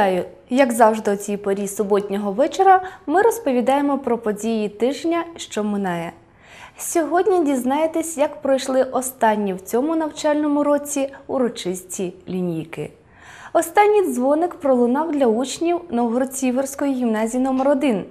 Вітаю! Як завжди, у цій порі суботнього вечора ми розповідаємо про події тижня, що минає. Сьогодні дізнаєтесь, як пройшли останні в цьому навчальному році урочисті лінійки. Останній дзвоник пролунав для учнів Новгород-Сіверської гімназії номер 1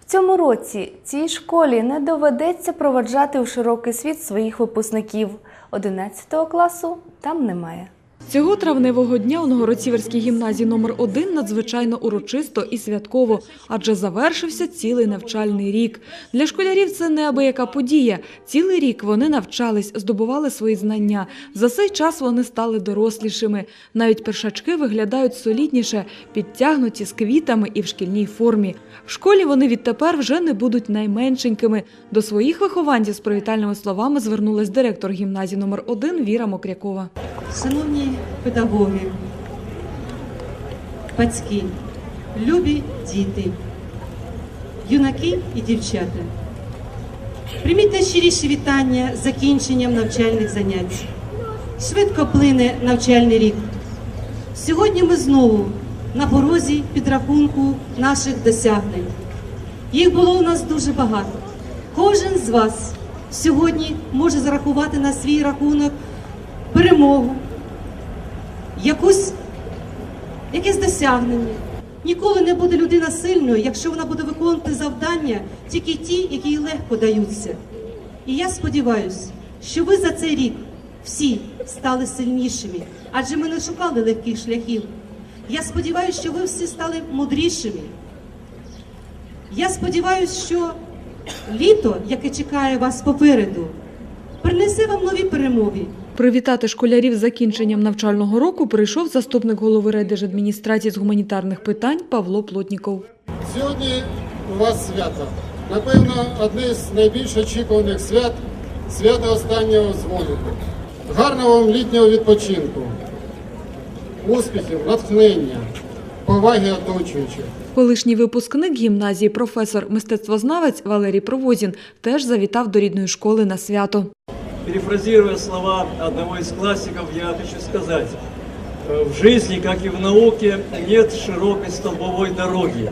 В цьому році цій школі не доведеться проваджати у широкий світ своїх випускників. 11 класу там немає. Цього травневого дня у Новгород-Сіверській гімназії номер 1 надзвичайно урочисто і святково, адже завершився цілий навчальний рік. Для школярів це неабияка подія. Цілий рік вони навчались, здобували свої знання. За цей час вони стали дорослішими. Навіть першачки виглядають солідніше, підтягнуті з квітами і в шкільній формі. В школі вони відтепер вже не будуть найменшенькими. До своїх вихованців з привітальними словами звернулась директор гімназії номер 1 Віра Мокрякова. Шановні педагоги, батьки, любі діти, юнаки і дівчата, прийміть найщиріші вітання з закінченням навчальних занять. Швидко плине навчальний рік. Сьогодні ми знову на порозі підрахунку наших досягнень. Їх було у нас дуже багато. Кожен з вас сьогодні може зарахувати на свій рахунок перемогу, якусь, якесь досягнення. Ніколи не буде людина сильною, якщо вона буде виконувати завдання тільки ті, які їй легко даються. І я сподіваюся, що ви за цей рік всі стали сильнішими, адже ми не шукали легких шляхів. Я сподіваюся, що ви всі стали мудрішими. Я сподіваюся, що літо, яке чекає вас попереду, принесе вам нові перемоги. Привітати школярів з закінченням навчального року прийшов заступник голови райдержадміністрації з гуманітарних питань Павло Плотніков. Сьогодні у вас свято. Напевно, одне з найбільш очікуваних свят свято останнього дзвонику. Гарного вам літнього відпочинку, успіхів, натхнення, поваги оточуючих. Колишній випускник гімназії, професор мистецтвознавець Валерій Провозін теж завітав до рідної школи на свято. Перефразируя слова одного из классиков, я хочу сказать, э, в жизни, как и в науке, нет широкой столбовой дороги.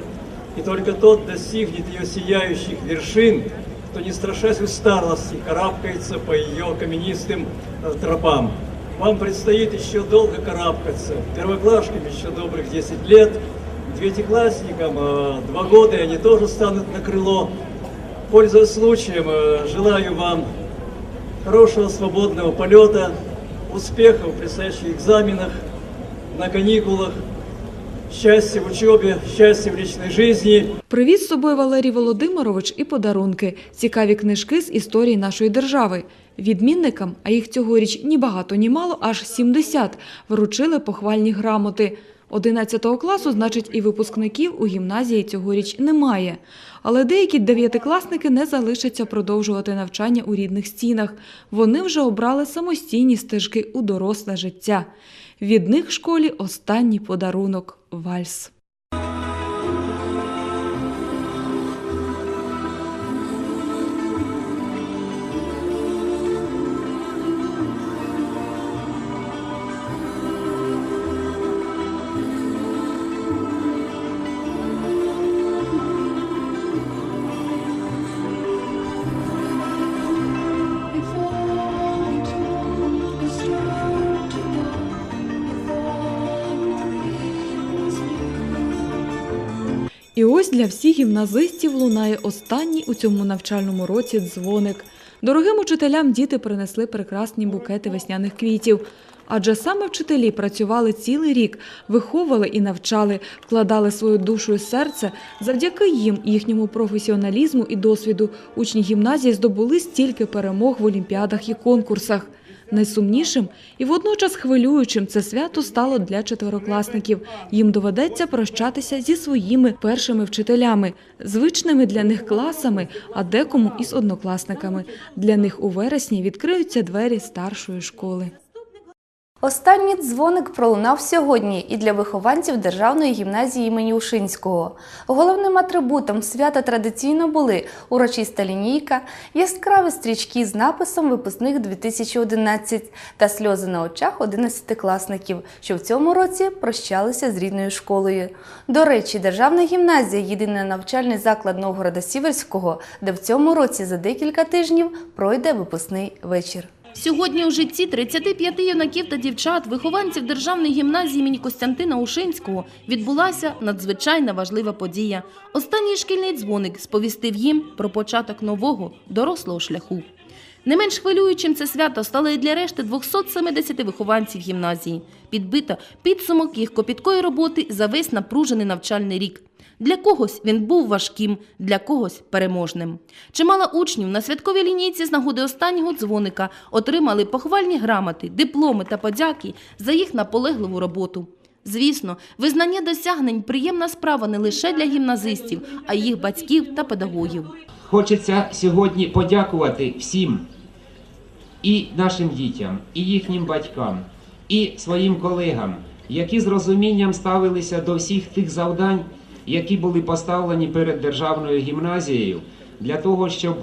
И только тот достигнет ее сияющих вершин, кто, не страшась усталости, карабкается по ее каменистым э, тропам. Вам предстоит еще долго карабкаться. Первоклашкам еще добрых 10 лет, девятиклассникам э, два года, и они тоже станут на крыло. Пользуясь случаем, желаю вам хорошего свободного полета, успехов в предстоящих экзаменах, на каникулах, счастья в учебе, счастья в личной жизни. Привіз з собою Валерій Володимирович і подарунки, цікаві книжки з історії нашої держави. Відмінникам, а їх цьогоріч ні багато, ні мало, аж 70, вручили похвальні грамоти. 11 класу, значить, і випускників у гімназії цьогоріч немає. Але деякі дев'ятикласники не залишаться продовжувати навчання у рідних стінах. Вони вже обрали самостійні стежки у доросле життя. Від них школі останній подарунок – вальс. І ось для всіх гімназистів лунає останній у цьому навчальному році дзвоник. Дорогим учителям діти принесли прекрасні букети весняних квітів. Адже саме вчителі працювали цілий рік, виховували і навчали, вкладали свою душу і серце. Завдяки їм, їхньому професіоналізму і досвіду, учні гімназії здобули стільки перемог в олімпіадах і конкурсах. Найсумнішим і водночас хвилюючим це свято стало для четверокласників. Їм доведеться прощатися зі своїми першими вчителями, звичними для них класами, а декому із однокласниками. Для них у вересні відкриються двері старшої школи. Останній дзвоник пролунав сьогодні і для вихованців Державної гімназії імені Ушинського. Головним атрибутом свята традиційно були урочиста лінійка, яскраві стрічки з написом Випускник 2011 та сльози на очах одинадцятикласників, що в цьому році прощалися з рідною школою. До речі, Державна гімназія єдиний навчальний заклад Новгорода Сіверського, де в цьому році за декілька тижнів пройде випускний вечір. Сьогодні у житті 35 юнаків та дівчат, вихованців Державної гімназії імені Костянтина Ушинського, відбулася надзвичайно важлива подія. Останній шкільний дзвоник сповістив їм про початок нового дорослого шляху. Не менш хвилюючим це свято стало і для решти 270 вихованців гімназії. Підбито підсумок їх копіткої роботи за весь напружений навчальний рік. Для когось він був важким, для когось переможним. Чимало учнів на святковій лінійці з нагоди останнього дзвоника отримали похвальні грамоти, дипломи та подяки за їх наполегливу роботу. Звісно, визнання досягнень приємна справа не лише для гімназистів, а й їх батьків та педагогів. Хочеться сьогодні подякувати всім і нашим дітям, і їхнім батькам, і своїм колегам, які з розумінням ставилися до всіх тих завдань, які були поставлені перед державною гімназією, для того, щоб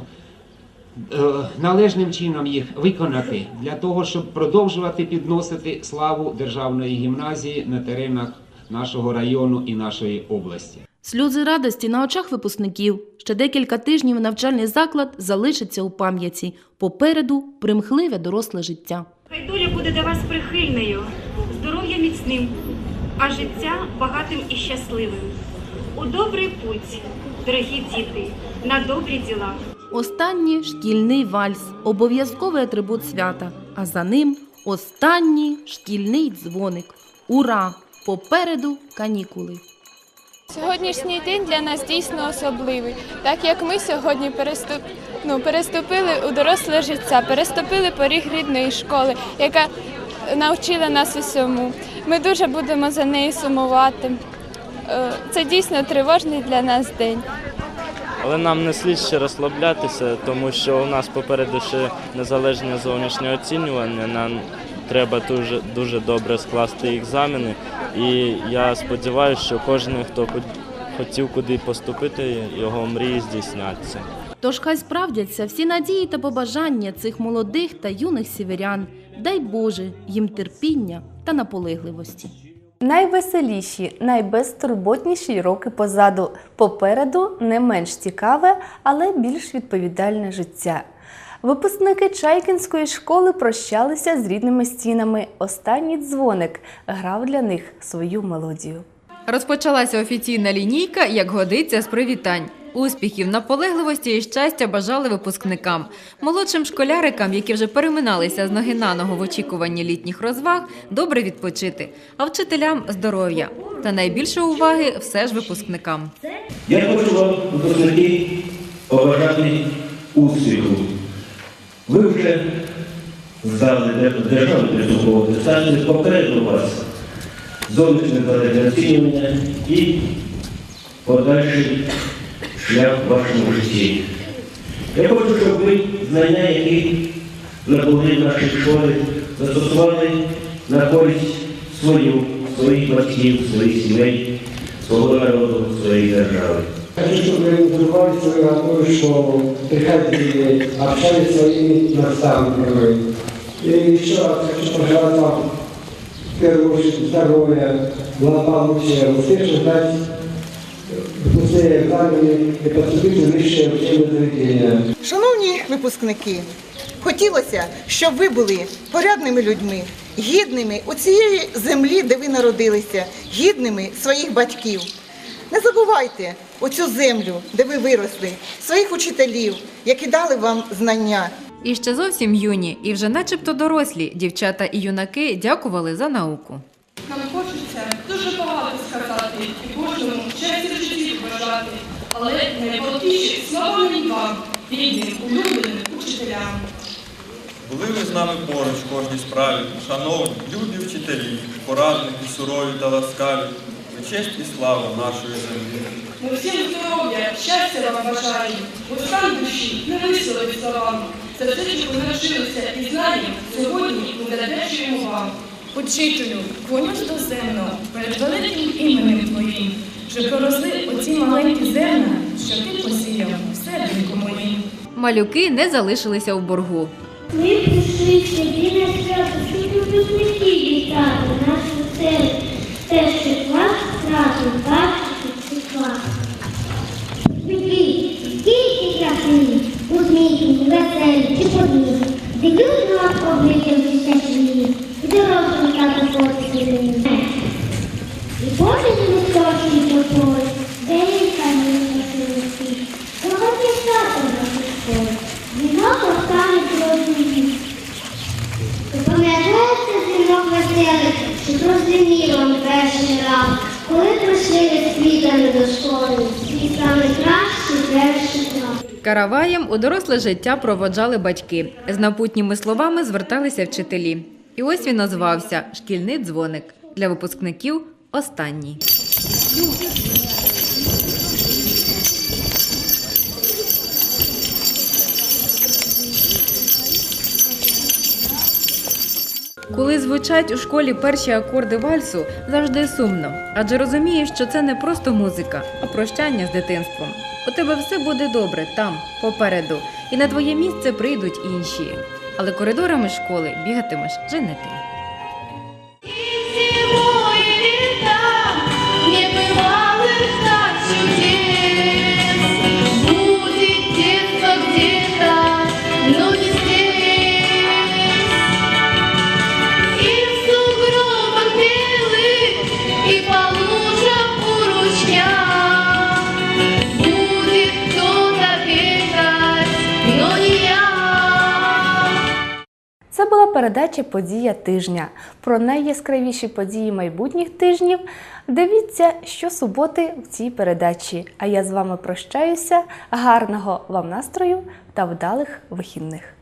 е, належним чином їх виконати, для того, щоб продовжувати підносити славу державної гімназії на теренах нашого району і нашої області. Сльози радості на очах випускників. Ще декілька тижнів навчальний заклад залишиться у пам'яті. Попереду примхливе доросле життя. Хай доля буде до вас прихильною, здоров'я міцним, а життя багатим і щасливим. У добрий путь, дорогі діти, на добрі діла. Останній шкільний вальс обов'язковий атрибут свята, а за ним останній шкільний дзвоник. Ура! Попереду канікули. Сьогоднішній день для нас дійсно особливий, так як ми сьогодні переступ... ну, переступили у доросле життя, переступили поріг рідної школи, яка навчила нас усьому. Ми дуже будемо за нею сумувати. Е, Це дійсно тривожний для нас день. Але нам не слід ще розслаблятися, тому що у нас попереду ще незалежне зовнішнє оцінювання. Нам треба дуже, дуже добре скласти екзамени. І я сподіваюся, що кожен, хто хот- хотів куди поступити, його мрії здійсняться. Тож хай справдяться всі надії та побажання цих молодих та юних сіверян. Дай Боже їм терпіння та наполегливості. Найвеселіші, найбезтурботніші роки позаду. Попереду не менш цікаве, але більш відповідальне життя. Випускники Чайкінської школи прощалися з рідними стінами. Останній дзвоник грав для них свою мелодію. Розпочалася офіційна лінійка, як годиться з привітань. Успіхів, наполегливості і щастя бажали випускникам. Молодшим школярикам, які вже переминалися з ноги на ногу в очікуванні літніх розваг, добре відпочити, а вчителям здоров'я. Та найбільше уваги все ж випускникам. Я хочу вам, випускники, побажати успіху. Ви вже здали державну прислугову дистанцію, попереду вас зовнішнє залежне оцінювання і подальший шлях в вашому житті. Я хочу, щоб ви знання, які набули в нашій школі, застосували на користь свою, своїх батьків, своїх сімей, свого народу, своєї чтобы вы удержали свою родную школу, приходили, общались с своими наставниками. И еще раз хочу пожелать вам, в первую очередь, здоровья, благополучия, успешно сдать выпускные экзамены и поступить в высшее учебное заведение. Шановні випускники, хотілося, щоб ви були порядними людьми, гідними у цієї землі, де ви народилися, гідними своїх батьків. Не забувайте оцю землю, де ви виросли, своїх учителів, які дали вам знання. І ще зовсім юні, і вже начебто дорослі дівчата і юнаки дякували за науку. Нам хочеться дуже багато сказати і кожному в житті бажати, але найголовніше слава мені вам, рідним, улюбленим учителям. Були ви з нами поруч в кожній справі, шановні, любі вчителі, порадники, сурові та ласкаві, ви честь і слава нашої землі. Ми всім здоров'я, щастя вам бажаємо, бо стан душі не висловить словами. Це все, що ви навчилися і знаємо, сьогодні ми задержуємо вам. Учителю, клонюсь до земно перед великим іменем Твоїм, щоб проросли оці маленькі зерна, що ти посіяв в серденьку моїм. Малюки не залишилися в боргу. Ми прийшли сюди на свято, щоб випускники вітати нашу цель. Перший клас разом бачити клас. Випускники, скільки красиві, усміхні, веселі, чепурні. Дивлюсь на обличчя всі щасливі, і фотки І Боже не точні тобою, де він камінь красивий. Сьогодні свято наше школи, вінок останній розумі. Пам'ятаєте дзвінок веселий, що вам перший раз, коли прийшли з квітами до школи, свій самий кращий перші. Караваєм у доросле життя проводжали батьки. З напутніми словами зверталися вчителі. І ось він назвався Шкільний дзвоник для випускників останній. Коли звучать у школі перші акорди вальсу, завжди сумно, адже розумієш, що це не просто музика, а прощання з дитинством. У тебе все буде добре там, попереду, і на твоє місце прийдуть інші. Але коридорами школи бігатимеш вже не ти. Це передача Подія тижня. Про найяскравіші події майбутніх тижнів. Дивіться щосуботи в цій передачі. А я з вами прощаюся. Гарного вам настрою та вдалих вихідних!